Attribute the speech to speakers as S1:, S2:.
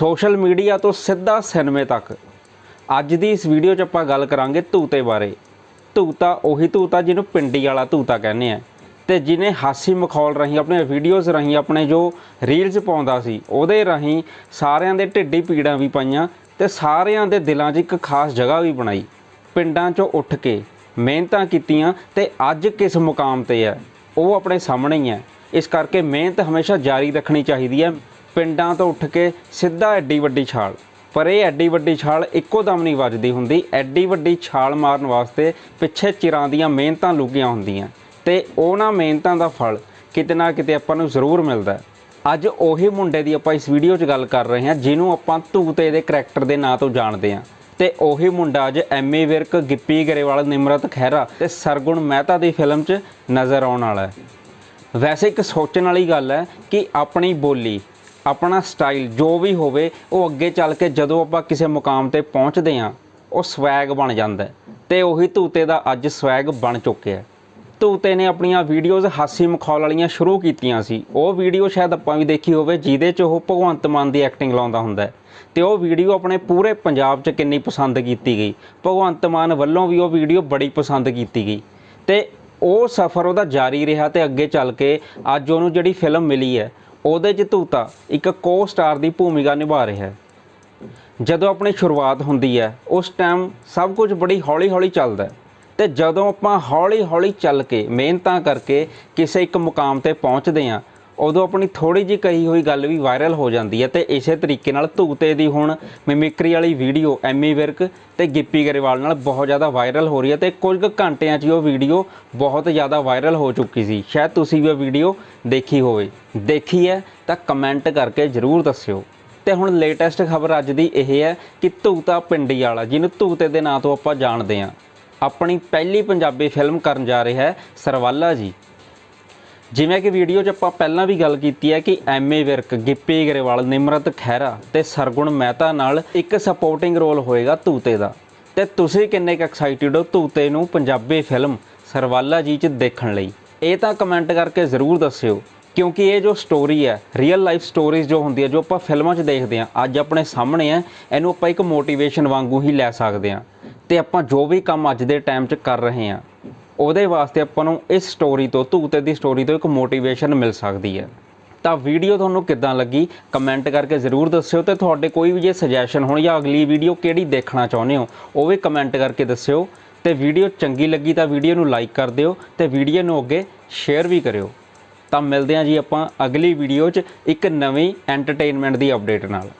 S1: Social media ਤੋਂ ਸਿੱਧਾ ਸਿਨੇਮੇ ਤੱਕ। ਅੱਜ ਦੀ ਇਸ ਵੀਡੀਓ 'ਚ ਆਪਾਂ ਗੱਲ ਕਰਾਂਗੇ ਧੂਤੇ ਬਾਰੇ। ਧੂਤਾ ਉਹੀ ਧੂਤਾ ਜਿਹਨੂੰ ਪਿੰਡੀ ਵਾਲਾ ਧੂਤਾ ਕਹਿੰਦੇ ਆ। ਤੇ ਜਿਹਨੇ ਹਾਸੀ ਮਖੌਲ ਰਾਹੀਂ ਆਪਣੇ ਵੀਡੀਓਜ਼ ਰਾਹੀਂ ਆਪਣੇ ਜੋ ਰੀਲਸ ਪਾਉਂਦਾ ਸੀ, ਉਹਦੇ ਰਾਹੀਂ ਸਾਰਿਆਂ ਦੇ ਢਿੱਡੀ ਪੀੜਾਂ ਵੀ ਪਾਈਆਂ ਤੇ ਸਾਰਿਆਂ ਦੇ ਦਿਲਾਂ 'ਚ ਇੱਕ ਖਾਸ ਜਗ੍ਹਾ ਵੀ ਬਣਾਈ। ਪਿੰਡਾਂ 'ਚੋਂ ਉੱਠ ਕੇ ਮਿਹਨਤਾਂ ਕੀਤੀਆਂ ਤੇ ਅੱਜ ਕਿਸ ਮੁਕਾਮ ਤੇ ਹੈ ਉਹ ਆਪਣੇ ਸਾਹਮਣੇ ਹੀ ਹੈ ਇਸ ਕਰਕੇ ਮਿਹਨਤ ਹਮੇਸ਼ਾ ਜਾਰੀ ਰੱਖਣੀ ਚਾਹੀਦੀ ਹੈ। ਪਿੰਡਾਂ ਤੋਂ ਉੱਠ ਕੇ ਸਿੱਧਾ ਐਡੀ ਵੱਡੀ ਛਾਲ। ਪਰ ਇਹ ਐਡੀ ਵੱਡੀ ਛਾਲ ਇੱਕੋ ਦਮ ਨਹੀਂ ਵੱਜਦੀ ਹੁੰਦੀ। ਐਡੀ ਵੱਡੀ ਛਾਲ ਮਾਰਨ ਵਾਸਤੇ ਪਿੱਛੇ ਚਿਰਾਂ ਦੀਆਂ ਮਿਹਨਤਾਂ ਲੁਕੀਆਂ ਹੁੰਦੀਆਂ। ਤੇ ਉਹਨਾਂ ਮਿਹਨਤਾਂ ਦਾ ਫਲ ਕਿਤੇ ਨਾ ਕਿਤੇ ਆਪਾਂ ਨੂੰ ਜ਼ਰੂਰ ਮਿਲਦਾ ਹੈ। ਅੱਜ ਉਹੀ ਮੁੰਡੇ ਦੀ ਆਪਾਂ ਇਸ ਵੀਡੀਓ 'ਚ ਗੱਲ ਕਰ ਰਹੇ ਹਾਂ, ਜਿਹਨੂੰ ਆਪਾਂ ਧੂਤੇ ਦੇ ਕਰੈਕਟਰ ਦੇ ਨਾਂ ਤੋਂ ਜਾਣਦੇ ਹਾਂ। ਤੇ ਉਹੀ ਮੁੰਡਾ ਅੱਜ ਐਮੀ ਵਿਰਕ, ਗਿੱਪੀ ਗਰੇਵਾਲ, ਨਿਮਰਤ ਖਹਿਰਾ ਤੇ ਸਰਗੁਣ ਮਹਿਤਾ ਦੀ ਫਿਲਮ 'ਚ ਨਜ਼ਰ ਆਉਣ ਵਾਲਾ ਹੈ। ਵੈਸੇ ਇੱਕ ਸੋਚਣ ਵਾਲੀ ਗੱਲ ਹੈ ਕਿ ਆਪਣੀ ਬੋਲੀ ਆਪਣਾ ਸਟਾਈਲ ਜੋ ਵੀ ਹੋਵੇ, ਉਹ ਅੱਗੇ ਚੱਲ ਕੇ ਜਦੋਂ ਆਪਾਂ ਕਿਸੇ ਮੁਕਾਮ ਤੇ ਪਹੁੰਚਦੇ ਹਾਂ, ਉਹ ਸਵੈਗ ਬਣ ਜਾਂਦਾ ਹੈ। ਤੇ ਉਹੀ ਧੂਤੇ ਦਾ ਅੱਜ ਸਵੈਗ ਬਣ ਚੁੱਕਿਆ ਹੈ। ਧੂਤੇ ਨੇ ਆਪਣੀਆਂ ਵੀਡੀਓਜ਼ ਹਾਸੀ ਮਖੌਲ ਵਾਲੀਆਂ ਸ਼ੁਰੂ ਕੀਤੀਆਂ ਸੀ। ਉਹ ਵੀਡੀਓ ਸ਼ਾਇਦ ਆਪਾਂ ਵੀ ਦੇਖੀ ਹੋਵੇ, ਜਿਹਦੇ 'ਚ ਉਹ ਭਗਵੰਤ ਮਾਨ ਦੀ ਐਕਟਿੰਗ ਲਾਉਂਦਾ ਹੁੰਦਾ ਹੈ। ਤੇ ਉਹ ਵੀਡੀਓ ਆਪਣੇ ਪੂਰੇ ਪੰਜਾਬ 'ਚ ਕਿੰਨੀ ਪਸੰਦ ਕੀਤੀ ਗਈ। ਭਗਵੰਤ ਮਾਨ ਵੱਲੋਂ ਵੀ ਉਹ ਵੀਡੀਓ ਬੜੀ ਪਸੰਦ ਕੀਤੀ ਗਈ। ਤੇ ਉਹ ਸਫ਼ਰ ਉਹਦਾ ਜਾਰੀ ਰਿਹਾ ਤੇ ਅੱਗੇ ਚੱਲ ਕੇ ਅੱਜ ਉਹਨੂੰ ਜਿਹੜੀ ਫਿਲਮ ਮਿਲੀ ਹੈ ਉਹਦੇ 'ਚ ਧੂਤਾ ਇੱਕ ਕੋ ਸਟਾਰ ਦੀ ਭੂਮਿਕਾ ਨਿਭਾ ਰਿਹਾ ਹੈ। ਜਦੋਂ ਆਪਣੀ ਸ਼ੁਰੂਆਤ ਹੁੰਦੀ ਹੈ, ਉਸ ਟਾਈਮ ਸਭ ਕੁਝ ਬੜੀ ਹੌਲੀ-ਹੌਲੀ ਚੱਲਦਾ ਹੈ ਤੇ ਜਦੋਂ ਆਪਾਂ ਹੌਲੀ-ਹੌਲੀ ਚੱਲ ਕੇ ਮਿਹਨਤਾਂ ਕਰਕੇ ਕਿਸੇ ਇੱਕ ਮੁਕਾਮ ਤੇ ਪਹੁੰਚਦੇ ਹਾਂ ਉਦੋਂ ਆਪਣੀ ਥੋੜੀ ਜਿਹੀ ਕਹੀ ਹੋਈ ਗੱਲ ਵੀ ਵਾਇਰਲ ਹੋ ਜਾਂਦੀ ਹੈ ਤੇ ਇਸੇ ਤਰੀਕੇ ਨਾਲ ਧੂਤੇ ਦੀ ਹੁਣ ਮਿਮਿਕਰੀ ਵਾਲੀ ਵੀਡੀਓ ਐਮੀ ਵਿਰਕ ਤੇ ਗਿੱਪੀ ਗਰੇਵਾਲ ਨਾਲ ਬਹੁਤ ਜ਼ਿਆਦਾ ਵਾਇਰਲ ਹੋ ਰਹੀ ਹੈ ਤੇ ਕੁਝ ਕੁ ਘੰਟਿਆਂ 'ਚ ਉਹ ਵੀਡੀਓ ਬਹੁਤ ਜ਼ਿਆਦਾ ਵਾਇਰਲ ਹੋ ਚੁੱਕੀ ਸੀ। ਸ਼ਾਇਦ ਤੁਸੀਂ ਵੀ ਉਹ ਵੀਡੀਓ ਦੇਖੀ ਹੋਵੇ। ਦੇਖੀ ਹੈ ਤਾਂ ਕਮੈਂਟ ਕਰਕੇ ਜ਼ਰੂਰ ਦੱਸਿਓ। ਤੇ ਹੁਣ ਲੇਟੈਸਟ ਖਬਰ ਅੱਜ ਦੀ ਇਹ ਹੈ ਕਿ ਧੂਤਾ ਪਿੰਡੀ ਵਾਲਾ, ਜਿਹਨੂੰ ਧੂਤੇ ਦੇ ਨਾਂ ਤੋਂ ਆਪਾਂ ਜਾਣਦੇ ਹਾਂ, ਆਪਣੀ ਪਹਿਲੀ ਪੰਜਾਬੀ ਫਿਲਮ ਕਰਨ ਜਾ ਰਿਹਾ ਹੈ ਸਰਵਾਲਾ ਜੀ। ਜਿਵੇਂ ਕਿ ਵੀਡੀਓ 'ਚ ਆਪਾਂ ਪਹਿਲਾਂ ਵੀ ਗੱਲ ਕੀਤੀ ਹੈ ਕਿ ਐਮਏ ਵਿਰਕ, ਗਿੱਪੀ ਗਰੇਵਾਲ, ਨਿਮਰਤ ਖਹਿਰਾ ਤੇ ਸਰਗੁਣ ਮਹਿਤਾ ਨਾਲ ਇੱਕ ਸਪੋਰਟਿੰਗ ਰੋਲ ਹੋਏਗਾ ਧੂਤੇ ਦਾ। ਤੇ ਤੁਸੀਂ ਕਿੰਨੇ ਕੁ ਐਕਸਾਈਟਿਡ ਹੋ ਤੂਤੇ ਨੂੰ ਪੰਜਾਬੀ ਫਿਲਮ ਸਰਵਾਲਾ ਜੀ 'ਚ ਦੇਖਣ ਲਈ? ਇਹ ਤਾਂ ਕਮੈਂਟ ਕਰਕੇ ਜ਼ਰੂਰ ਦੱਸਿਓ, ਕਿਉਂਕਿ ਇਹ ਜੋ ਸਟੋਰੀ ਹੈ ਰੀਅਲ ਲਾਈਫ ਸਟੋਰੀਜ਼ ਜੋ ਹੁੰਦੀ ਹੈ, ਜੋ ਆਪਾਂ ਫਿਲਮਾਂ 'ਚ ਦੇਖਦੇ ਹਾਂ, ਅੱਜ ਆਪਣੇ ਸਾਹਮਣੇ ਹੈ, ਇਹਨੂੰ ਆਪਾਂ ਇੱਕ ਮੋਟੀਵੇਸ਼ਨ ਵਾਂਗੂ ਹੀ ਲੈ ਸਕਦੇ ਹਾਂ। ਤੇ ਆਪਾਂ ਜੋ ਵੀ ਕੰਮ ਅੱਜ ਦੇ ਟਾਈਮ 'ਚ ਕਰ ਰਹੇ ਹਾਂ ਉਹਦੇ ਵਾਸਤੇ ਆਪਾਂ ਨੂੰ ਇਸ ਸਟੋਰੀ ਤੋਂ ਧੂਤੇ ਦੀ ਸਟੋਰੀ ਤੋਂ ਇੱਕ ਮੋਟੀਵੇਸ਼ਨ ਮਿਲ ਸਕਦੀ ਹੈ। ਤਾਂ ਵੀਡੀਓ ਤੁਹਾਨੂੰ ਕਿੱਦਾਂ ਲੱਗੀ? ਕਮੈਂਟ ਕਰਕੇ ਜ਼ਰੂਰ ਦੱਸਿਓ ਤੇ ਤੁਹਾਡੇ ਕੋਈ ਵੀ ਜੇ ਸੁਜੈਸ਼ਨ ਹੋਣ ਜਾਂ ਅਗਲੀ ਵੀਡੀਓ ਕਿਹੜੀ ਦੇਖਣਾ ਚਾਹੁੰਦੇ ਹੋ, ਉਹ ਵੀ ਕਮੈਂਟ ਕਰਕੇ ਦੱਸਿਓ। ਤੇ ਵੀਡੀਓ ਚੰਗੀ ਲੱਗੀ ਤਾਂ ਵੀਡੀਓ ਨੂੰ ਲਾਈਕ ਕਰ ਦਿਓ ਤੇ ਵੀਡੀਓ ਨੂੰ ਅੱਗੇ ਸ਼ੇਅਰ ਵੀ ਕਰਿਓ। ਤਾਂ ਮਿਲਦੇ ਹਾਂ ਜੀ ਆਪਾਂ ਅਗਲੀ ਵੀਡੀਓ 'ਚ ਇੱਕ ਨਵੀਂ ਐਂਟਰਟੇਨਮੈਂਟ ਦੀ ਅਪਡੇਟ ਨਾਲ।